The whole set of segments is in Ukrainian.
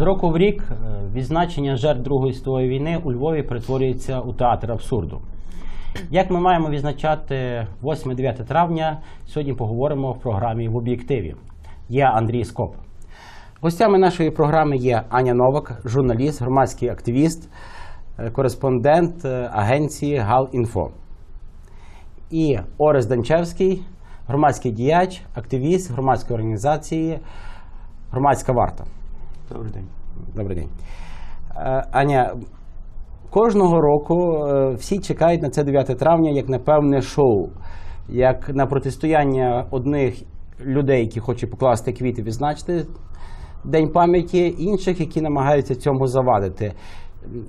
З року в рік е, відзначення жертв Другої світової війни у Львові перетворюється у театр абсурду. Як ми маємо відзначати 8-9 травня, сьогодні поговоримо в програмі в об'єктиві. Я Андрій Скоп. Гостями нашої програми є Аня Новак, журналіст, громадський активіст, е, кореспондент е, агенції ГАЛ-Інфо. І Орес Данчевський, громадський діяч, активіст громадської організації Громадська варта. Добрий день. Добрий день. Е, Аня, кожного року е, всі чекають на це 9 травня як на певне шоу, як на протистояння одних людей, які хочуть покласти квіти, відзначити День пам'яті, інших, які намагаються цьому завадити.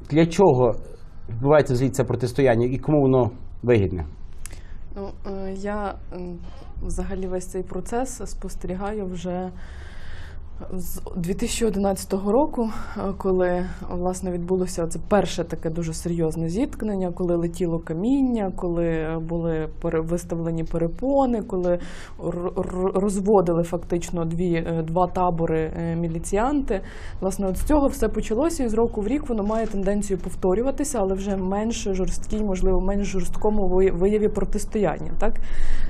Для чого відбувається взагалі це протистояння і кому воно вигідне? Ну, е, я взагалі весь цей процес спостерігаю вже з 2011 року, е, коли власне відбулося це перше таке дуже серйозне зіткнення, коли летіло каміння, коли були виставлені перепони, коли розводили фактично дві, е, два табори е, міліціянти. Власне, от з цього все почалося, і з року в рік воно має тенденцію повторюватися, але вже менш жорсткій, можливо, менш жорсткому вияві протистояння. Так?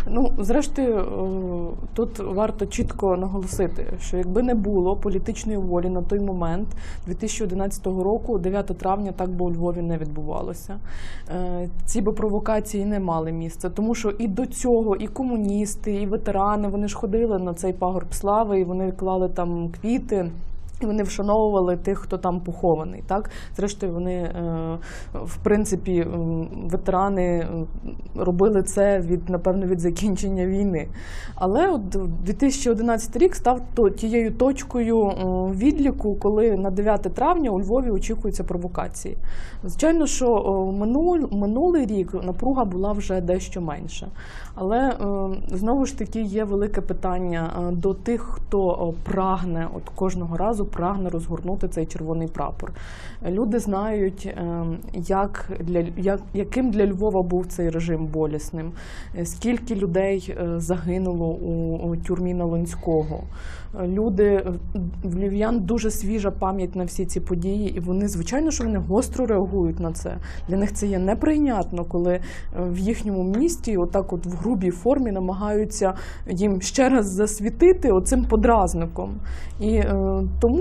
Ну, зрештою, е, тут варто чітко наголосити, що якби не було політичної волі на той момент, 2011 року, 9 травня, так би у Львові не відбувалося. Е, Ці би провокації не мали місця, тому що і до цього і комуністи, і ветерани вони ж ходили на цей пагорб слави, і вони клали там квіти. І вони вшановували тих, хто там похований. Так, зрештою, вони е, в принципі ветерани е, робили це від напевно від закінчення війни. Але от 2011 рік став тією точкою е, відліку, коли на 9 травня у Львові очікуються провокації. Звичайно, що минулий рік напруга була вже дещо менша. Але знову ж таки є велике питання до тих, хто прагне от кожного разу прагне розгорнути цей червоний прапор. Люди знають, е, як для як, яким для Львова був цей режим болісним, е, скільки людей е, загинуло у, тюрмі Налонського. Люди е, в львів'ян дуже свіжа пам'ять на всі ці події, і вони звичайно, що вони гостро реагують на це. Для них це є неприйнятно, коли в їхньому місті, отак, от в грубій формі, намагаються їм ще раз засвітити оцим подразником. І е, тому.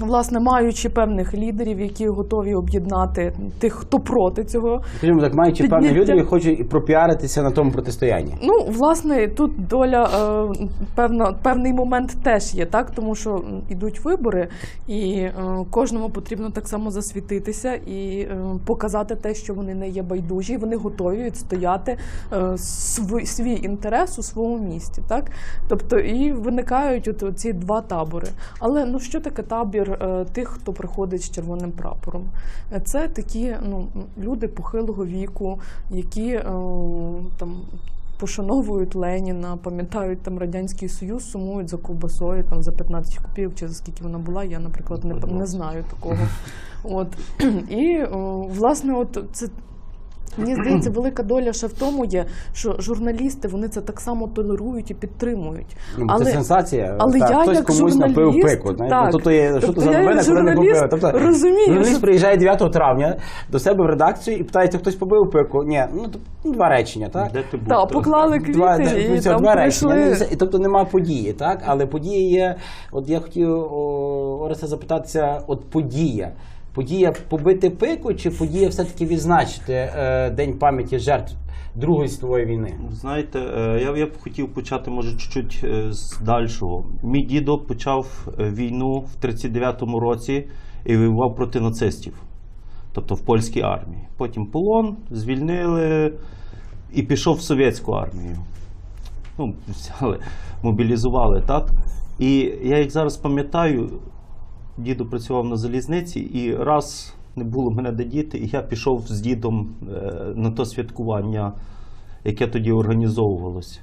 Власне, маючи певних лідерів, які готові об'єднати тих, хто проти цього, Скажімо так, маючи Підняття- певних які хочуть і пропіаритися на тому протистоянні. Ну, власне, тут доля е, певна, певний момент теж є, так тому що м, ідуть вибори, і е, кожному потрібно так само засвітитися і е, показати те, що вони не є байдужі, і вони готові відстояти свій, свій інтерес у своєму місті. Так, тобто і виникають от ці два табори. Але ну що таке табір е, тих, хто приходить з червоним прапором? Е, Це такі ну люди похилого віку, які е, там пошановують Леніна, пам'ятають там Радянський Союз, сумують за ковбасою там за 15 купів, чи за скільки вона була, я, наприклад, не, не знаю такого. От. І о, власне, от це. Мені здається, велика доля ще в тому є, що журналісти вони це так само толерують і підтримують. Ну, це сенсація. але так, я хтось як комусь напив пику. так. Ну, тобто є, що Тобто то за я як новина, коли не журналіст попив. Тобто, розумію, журналіст що- приїжджає 9 травня до себе в редакцію і питається, хтось побив пику. Ні, ну то- ну, два речення, так? Де ти був? Так, поклали квіти Два, і ну, там два речення. прийшли. Ну, і Тобто нема події, так? Але події є. От я хотів о, Ореста запитатися, от подія. Подія побити пику, чи подія все-таки відзначити е, День пам'яті жертв Другої світової війни? Знаєте, е, я, я б хотів почати, може, чуть-чуть е, з дальшого. Мій дідо почав війну в 39-му році і воював проти нацистів, тобто в польській армії. Потім полон, звільнили і пішов в совєтську армію. Ну, взяли, мобілізували, так? І я як зараз пам'ятаю, дідо працював на залізниці, і раз не було мене де діти, і я пішов з дідом е, на то святкування, яке тоді організовувалося.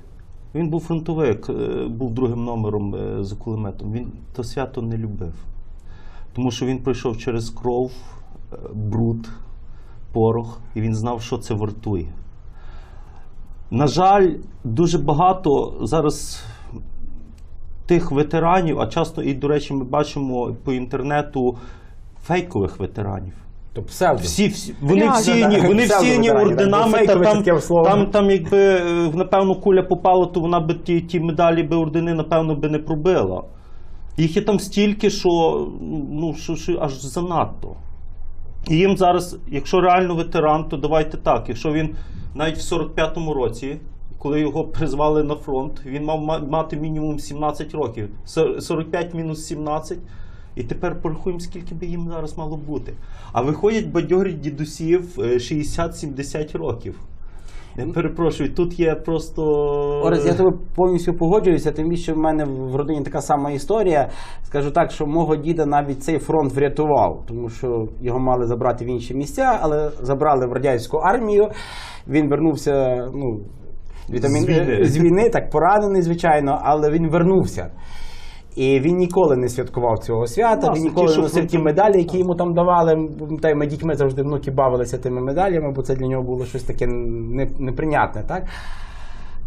Він був фронтовик, е, був другим номером е, за кулеметом. Він то свято не любив. Тому що він пройшов через кров, бруд, порох, і він знав, що це вартує. На жаль, дуже багато зараз тих ветеранів, а часто і, до речі, ми бачимо по інтернету фейкових ветеранів. Тобто псевдо. Всі, всі вони Реально, всіяні, да. вони всіяні Псевдоветерані, орденами, та там, там, там, якби е, напевно куля попала, то вона би ті, ті медалі би ордени, напевно, би не пробила. Їх є там стільки, що ну що, що аж занадто. І їм зараз, якщо реально ветеран, то давайте так. Якщо він навіть в 45-му році, коли його призвали на фронт, він мав мати мінімум 17 років. 45 мінус 17. І тепер порахуємо, скільки би їм зараз мало бути. А виходять бадьорі дідусів е, 60-70 років. Я перепрошую, тут є просто. Орес, я тебе повністю погоджуюся, тим більше в мене в родині така сама історія. Скажу так, що мого діда навіть цей фронт врятував, тому що його мали забрати в інші місця, але забрали в радянську армію. Він вернувся, ну. Вітамін З війни. з війни, так поранений, звичайно, але він вернувся. І він ніколи не святкував цього свята, Власне, він ніколи не носив ті медалі, які йому там давали. Та ми дітьми завжди внуки бавилися тими медалями, бо це для нього було щось таке неприйнятне, так?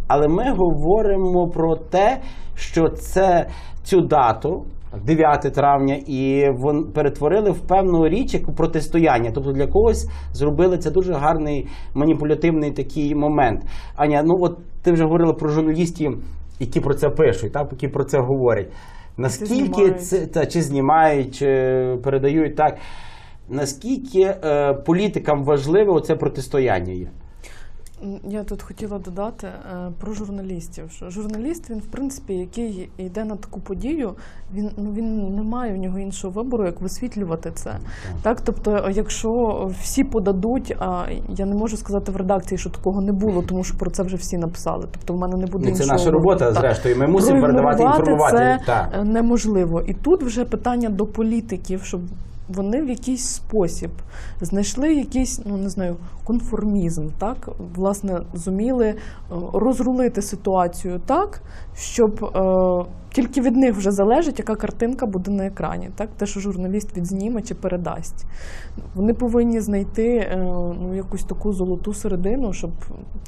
Але ми говоримо про те, що це цю дату, 9 травня, і вон перетворили в певну річ як протистояння. Тобто для когось зробили це дуже гарний маніпулятивний такий момент. Аня, ну от ти вже говорила про журналістів, які про це пишуть, так, які про це говорять. Наскільки це та, чи знімають, чи передають так. Наскільки е, політикам важливе оце протистояння є? Я тут хотіла додати е, про журналістів. Що журналіст, він в принципі, який йде на таку подію, він ну він не має в нього іншого вибору, як висвітлювати це. Так, тобто, якщо всі подадуть, а я не можу сказати в редакції, що такого не було, тому що про це вже всі написали. Тобто, в мене не буде Ну, це іншого наша робота. Так. зрештою. Ми мусимо передавати інформувати. Це Так. е, неможливо. І тут вже питання до політиків, щоб вони в якийсь спосіб знайшли якийсь, ну не знаю, конформізм, так? Власне зуміли е, розрулити ситуацію так, щоб е, тільки від них вже залежить, яка картинка буде на екрані, так те, що журналіст відзніме чи передасть. Вони повинні знайти е, ну якусь таку золоту середину, щоб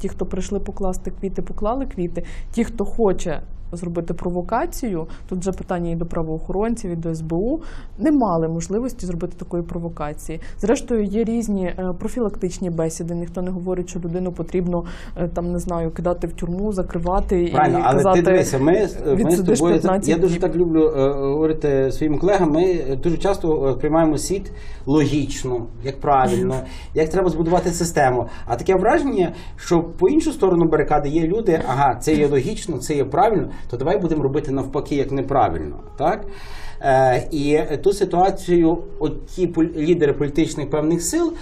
ті, хто прийшли покласти квіти, поклали квіти. Ті, хто хоче зробити провокацію, тут вже питання і до правоохоронців, і до СБУ, не мали можливості зробити такої провокації. Зрештою, є різні е, профілактичні бесіди. Ніхто не говорить, що людину потрібно е, там не знаю, кидати в тюрму, закривати Правильно, і але казати, ти дивися, ми, ми з тобою 15 я дуже так люблю е, говорити своїм колегам. Ми дуже часто е, приймаємо світ логічно, як правильно, як треба збудувати систему. А таке враження, що по іншу сторону барикади є люди, ага, це є логічно, це є правильно, то давай будемо робити навпаки, як неправильно. Так? Е, і ту ситуацію, от ті лідери політичних певних сил,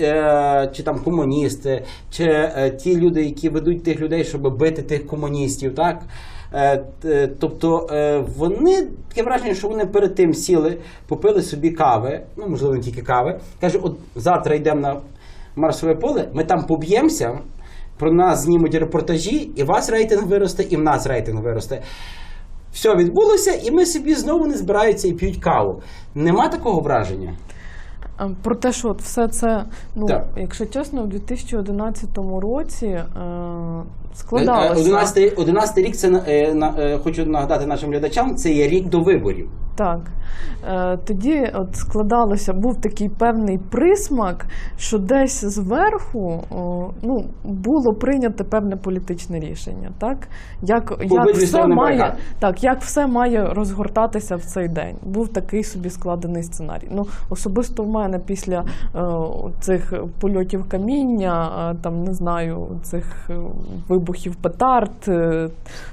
е, чи там комуністи, чи е, ті люди, які ведуть тих людей, щоб бити тих комуністів, так? Е, тобто е, вони таке враження, що вони перед тим сіли, попили собі кави, ну можливо не тільки кави. Каже, от завтра йдемо на Марсове поле, ми там поб'ємося, про нас знімуть репортажі, і вас рейтинг виросте, і в нас рейтинг виросте. Все відбулося, і ми собі знову не збираються і п'ють каву. Нема такого враження. Е, Про те, що от все це, ну Так. якщо чесно, у 2011 році е, Е, складалося. 11, 11 рік це на- е, на- е, хочу нагадати нашим глядачам, це є рік до виборів. Так. Е, тоді от складалося, був такий певний присмак, що десь зверху ну, було прийнято певне політичне рішення. Так? Як, як, все має, так, як все має розгортатися в цей день. Був такий собі складений сценарій. Ну, особисто в мене після е, цих польотів каміння, е, там не знаю, цих вибухів петард,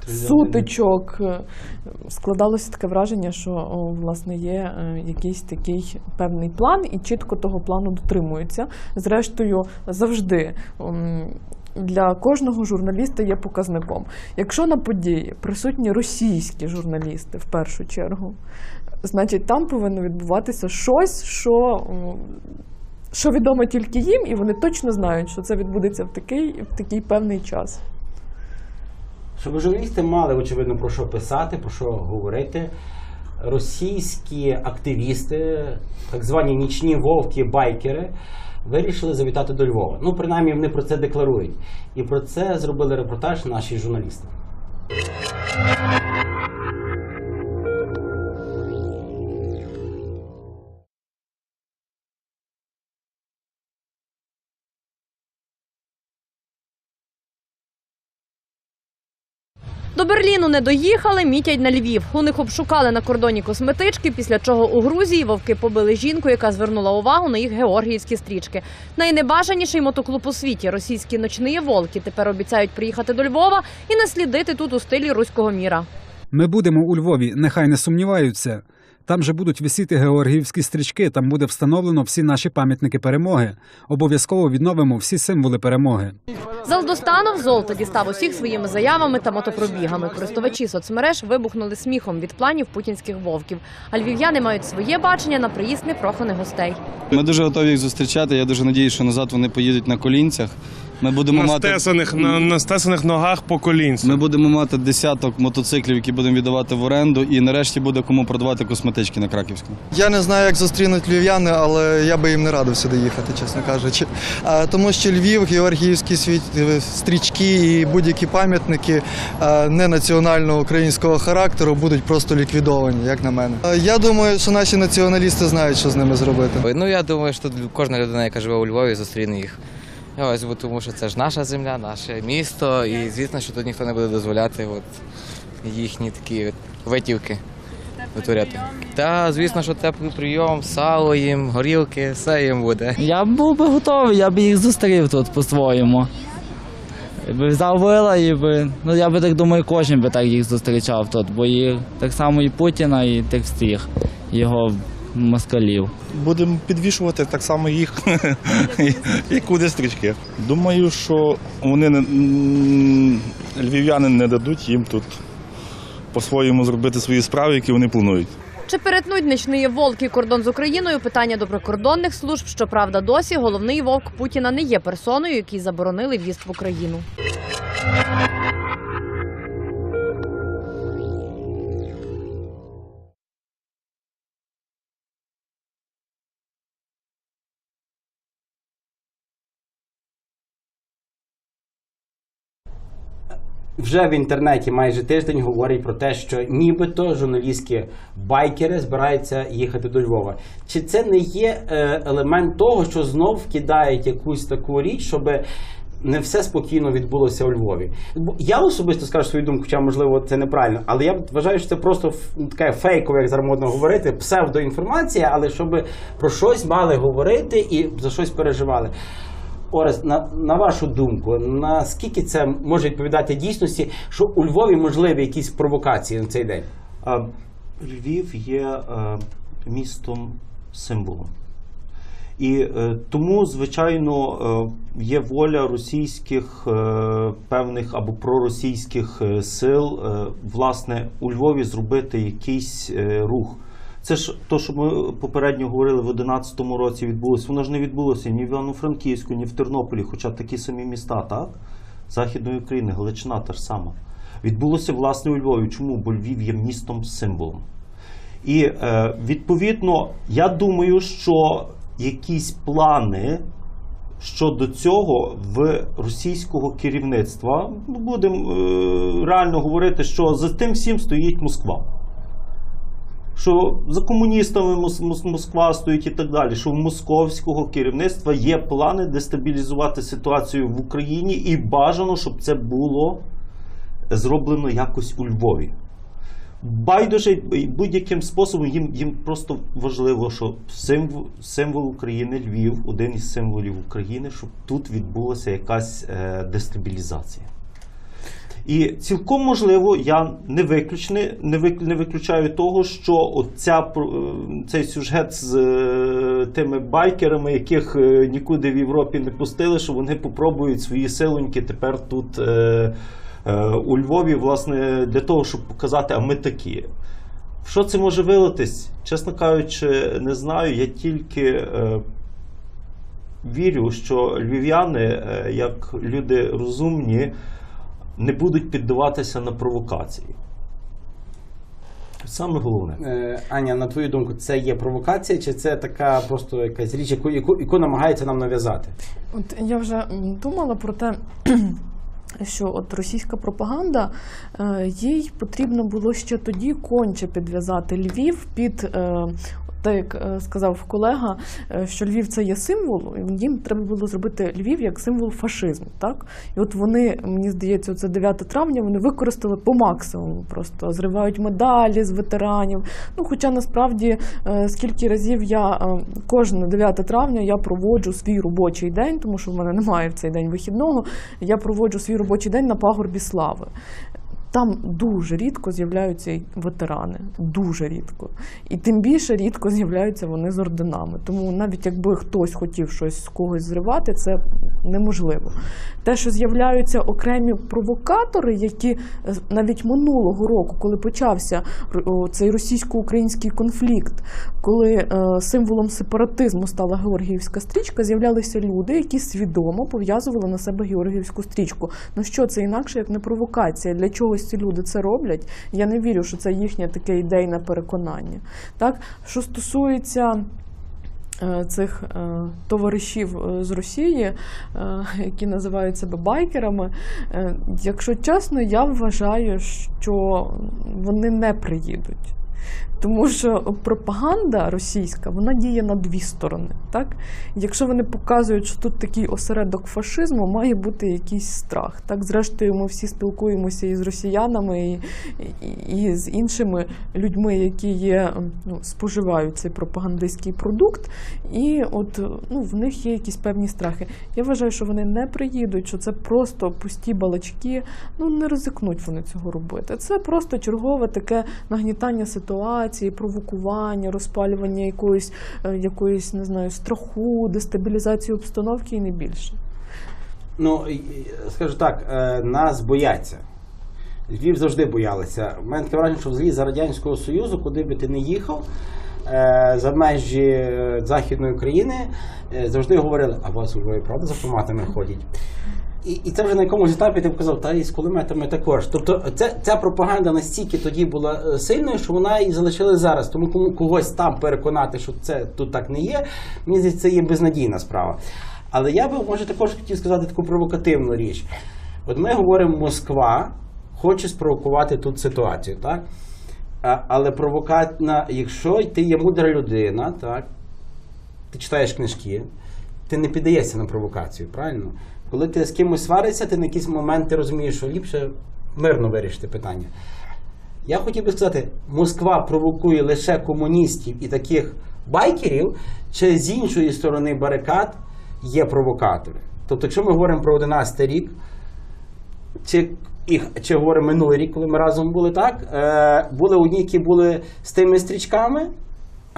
сутичок, складалося таке враження, що власне є е, якийсь такий певний план, і чітко того плану дотримуються. Зрештою, завжди. Для кожного журналіста є показником. Якщо на події присутні російські журналісти в першу чергу, значить там повинно відбуватися щось, що, що відомо тільки їм, і вони точно знають, що це відбудеться в такий, в такий певний час. Щоб журналісти мали, очевидно, про що писати, про що говорити. Російські активісти, так звані нічні вовки, байкери, вирішили завітати до Львова. Ну, принаймні, вони про це декларують. І про це зробили репортаж наші журналісти. Берліну не доїхали, мітять на Львів. У них обшукали на кордоні косметички, після чого у Грузії вовки побили жінку, яка звернула увагу на їх георгіївські стрічки. Найнебажаніший мотоклуб у світі російські ночні волки тепер обіцяють приїхати до Львова і наслідити тут у стилі руського міра. Ми будемо у Львові, нехай не сумніваються. Там же будуть висіти георгіївські стрічки, там буде встановлено всі наші пам'ятники перемоги. Обов'язково відновимо всі символи перемоги. Залдостанов золото дістав усіх своїми заявами та мотопробігами. Користувачі соцмереж вибухнули сміхом від планів путінських вовків. А львів'яни мають своє бачення на приїзд непроханих гостей. Ми дуже готові їх зустрічати. Я дуже надію, що назад вони поїдуть на колінцях. Ми будемо на мати стесаних, на, на стесаних ногах по колінцю. ми будемо мати десяток мотоциклів, які будемо віддавати в оренду, і нарешті буде кому продавати косметички на Краківську. Я не знаю, як зустрінуть львів'яни, але я би їм не радив сюди їхати, чесно кажучи. А, тому що Львів, георгіївські світ, е, стрічки і будь-які пам'ятники е, не національного українського характеру будуть просто ліквідовані, як на мене. Е, Я думаю, що наші націоналісти знають, що з ними зробити. Ну я думаю, що кожна людина, яка живе у Львові, зустріне їх. Ось, тому що це ж наша земля, наше місто, і звісно, що тут ніхто не буде дозволяти от, їхні такі витівки витворяти. Та, звісно, що теплий прийом, сало їм, горілки, все їм буде. Я б був би готовий, я б їх зустрів тут по-своєму. Би взяв вила і би. Ну я би так думаю, кожен би так їх зустрічав тут, бо і так само і Путіна, і тих всіх його москалів. Будемо підвішувати так само їх, як куди стрічки. Думаю, що вони львів'яни не дадуть їм тут по-своєму зробити свої справи, які вони планують. Чи перетнуть нічні вовки кордон з Україною? Питання до прикордонних служб. Щоправда, досі головний вовк Путіна не є персоною, якій заборонили в'їзд в Україну. Вже в інтернеті майже тиждень говорять про те, що нібито журналістські байкери збираються їхати до Львова. Чи це не є е, елемент того, що знов кидають якусь таку річ, щоб не все спокійно відбулося у Львові? Я особисто скажу свою думку, хоча можливо це неправильно, але я вважаю, що це просто таке фейкове, як зараз модно говорити, псевдоінформація, але щоб про щось мали говорити і за щось переживали. Орес, на, на вашу думку, наскільки це може відповідати дійсності, що у Львові можливі якісь провокації на цей день? Львів є е, містом символом. І е, тому, звичайно, е, є воля російських е, певних або проросійських е, сил, е, власне, у Львові зробити якийсь е, рух. Це ж то, що ми попередньо говорили в 2011 році, відбулося. Воно ж не відбулося ні в Івано-Франківську, ні в Тернополі, хоча такі самі міста, так? Західної України, Галичина та ж сама. Відбулося власне у Львові. Чому? Бо Львів є містом символом. І е, відповідно, я думаю, що якісь плани щодо цього в російського керівництва, ну будемо е, реально говорити, що за тим всім стоїть Москва. Що за комуністами Мос- Мос- Москва стоїть і так далі, що в московського керівництва є плани дестабілізувати ситуацію в Україні, і бажано, щоб це було зроблено якось у Львові. Байдуже будь-яким способом їм, їм просто важливо, що символ, символ України, Львів, один із символів України, щоб тут відбулася якась е, дестабілізація. І цілком можливо, я не виключне, не, не виключаю того, що оця, е, цей сюжет з е, тими байкерами, яких е, нікуди в Європі не пустили, що вони попробують свої силоньки тепер тут. У Львові, власне, для того, щоб показати, а ми такі. Що це може вилитись? Чесно кажучи, не знаю. Я тільки вірю, що львів'яни, як люди розумні, не будуть піддаватися на провокації. Саме головне. Е, Аня, на твою думку, це є провокація, чи це така просто якась річ, яку, яку, яку намагається нам нав'язати? От я вже думала про те, що от російська пропаганда, е, їй потрібно було ще тоді конче підв'язати Львів під е, так як е, сказав колега, е, що Львів це є символ, і їм треба було зробити Львів як символ фашизму. Так? І от вони, мені здається, це 9 травня вони використали по максимуму. Просто зривають медалі з ветеранів. Ну, хоча насправді е, скільки разів я кожне 9 травня я проводжу свій робочий день, тому що в мене немає в цей день вихідного. Я проводжу свій робочий день на пагорбі слави. Там дуже рідко з'являються ветерани, дуже рідко. І тим більше рідко з'являються вони з орденами. Тому навіть якби хтось хотів щось з когось зривати, це неможливо. Те, що з'являються окремі провокатори, які е, навіть минулого року, коли почався цей російсько-український конфлікт, коли е, символом сепаратизму стала Георгіївська стрічка, з'являлися люди, які свідомо пов'язували на себе Георгіївську стрічку. Ну що це інакше, як не провокація? Для чогось ці люди це роблять? Я не вірю, що це їхнє таке ідейне переконання. Так, що стосується. е, Цих е, товаришів е, з Росії, які називають себе байкерами, якщо чесно, я вважаю, що вони не приїдуть. Тому що пропаганда російська вона діє на дві сторони. Так? Якщо вони показують, що тут такий осередок фашизму, має бути якийсь страх. Так, зрештою, ми всі спілкуємося і з росіянами, і, і, і з іншими людьми, які є, ну, споживають цей пропагандистський продукт, і от ну, в них є якісь певні страхи. Я вважаю, що вони не приїдуть, що це просто пусті балачки. Ну не ризикнуть вони цього робити. Це просто чергове таке нагнітання ситуації, провокування, розпалювання якоїсь, е, якоїсь не знаю, страху, дестабілізації обстановки і не більше. Ну, скажу так, е, нас бояться. Львів завжди боялися. У мене таке враження, що взагалі за Радянського Союзу, куди би ти не їхав, е, за межі Західної України, завжди говорили, а вас у Львові правда з автоматами ходять. І, і це вже на якомусь етапі ти показав, та і з кулеметами також. Тобто ця, ця пропаганда настільки тоді була е, сильною, що вона і залишилась зараз. Тому кому когось там переконати, що це тут так не є, мені здається, це є безнадійна справа. Але я би може також хотів сказати таку провокативну річ. От ми говоримо, Москва хоче спровокувати тут ситуацію, так? А, але провокатна, якщо ти є мудра людина, так, ти читаєш книжки, ти не піддаєшся на провокацію, правильно? Коли ти з кимось сваришся, ти на якийсь момент ти розумієш, що ліпше мирно вирішити питання. Я хотів би сказати, Москва провокує лише комуністів і таких байкерів, чи з іншої сторони барикад є провокатори. Тобто, якщо ми говоримо про 11 рік, чи, і, чи говоримо минулий рік, коли ми разом були, так? Е, були одні, які були з тими стрічками,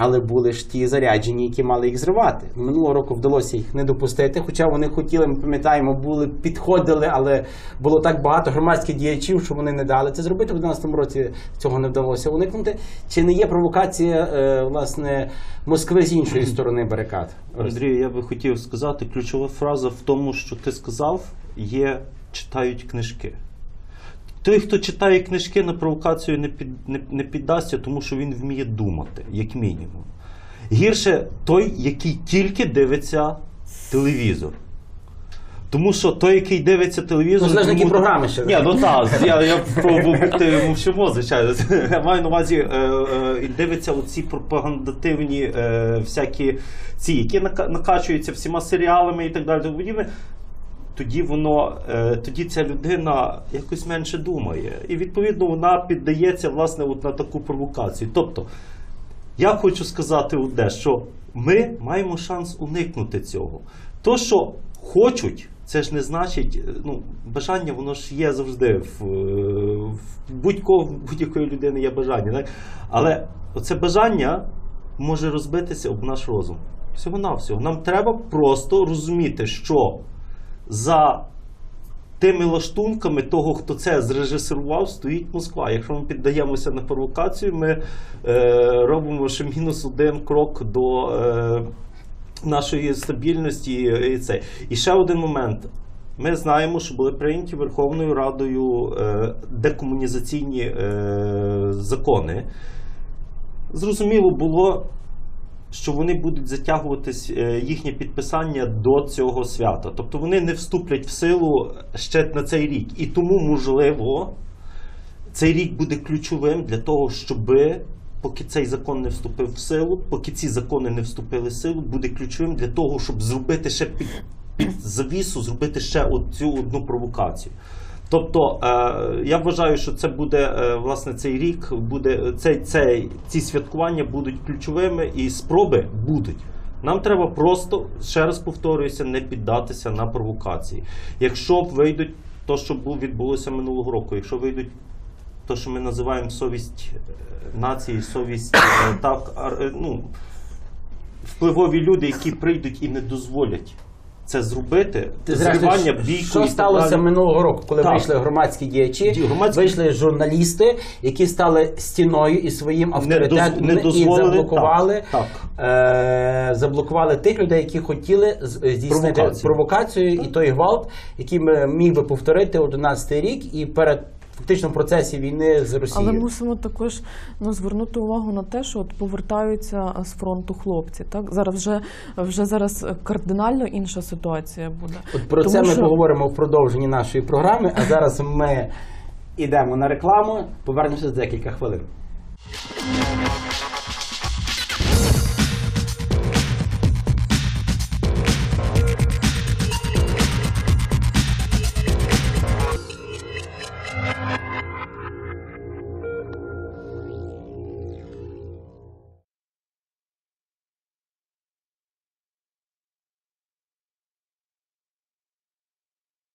але були ж ті заряджені, які мали їх зривати. Минулого року вдалося їх не допустити, хоча вони хотіли, ми пам'ятаємо, були, підходили, але було так багато громадських діячів, що вони не дали це зробити. В 2011 році цього не вдалося уникнути. Чи не є провокація, е, власне, Москви з іншої сторони барикад? Андрію, я би хотів сказати, ключова фраза в тому, що ти сказав, є читають книжки. Той, хто читає книжки, на провокацію не, під, не, не піддасться, тому що він вміє думати, як мінімум. Гірше той, який тільки дивиться телевізор. Тому що той, який дивиться телевізор. Ну, залежно, які тому- програми ще. Ні, ну так, я, я пробував бути мовчимо, звичайно. Я маю на увазі е, е, дивиться оці пропагандативні е, всякі ці, які накачуються всіма серіалами і так далі. Тоді воно, е, тоді ця людина якось менше думає. І відповідно вона піддається власне от на таку провокацію. Тобто, я хочу сказати одне, що ми маємо шанс уникнути цього. То, що хочуть, це ж не значить, е, ну, бажання воно ж є завжди. В, е, в будь-якої людини є бажання. Так? Але оце бажання може розбитися об наш розум. Всього-навсього. Нам треба просто розуміти, що за тими лаштунками того, хто це зрежисерував, стоїть Москва. Якщо ми піддаємося на провокацію, ми е, робимо ще мінус один крок до е, нашої стабільності. І, це. і ще один момент. Ми знаємо, що були прийняті Верховною Радою е, декомунізаційні е, закони. Зрозуміло було, що вони будуть затягуватись е, їхнє підписання до цього свята. Тобто вони не вступлять в силу ще на цей рік. І тому, можливо, цей рік буде ключовим для того, щоб поки цей закон не вступив в силу, поки ці закони не вступили в силу, буде ключовим для того, щоб зробити ще під, під завісу, зробити ще цю одну провокацію. Тобто е, я вважаю, що це буде е, власне цей рік, буде цей, цей, ці святкування будуть ключовими і спроби будуть. Нам треба просто, ще раз повторююся, не піддатися на провокації. Якщо вийдуть то, що бу- відбулося минулого року, якщо вийдуть то, що ми називаємо совість е, нації, совість так, ну, впливові люди, які прийдуть і не дозволять це зробити, Ти зривання бійку. що так сталося далі. минулого року, коли Так. вийшли громадські діячі, Ді- громадські- вийшли журналісти, які стали стіною і своїм авторитетом не і дозволили, заблокували, так, Е, заблокували тих людей, які хотіли здійснити Провокацію. провокацію і той гвалт, який ми- міг би повторити 11 рік і перед фактично в процесі війни з Росією. Але мусимо також ну, звернути увагу на те, що от повертаються з фронту хлопці. Так зараз вже вже зараз кардинально інша ситуація буде. От про Тому це ми що- поговоримо в продовженні нашої програми. А зараз ми йдемо на рекламу. Повернемося за декілька хвилин.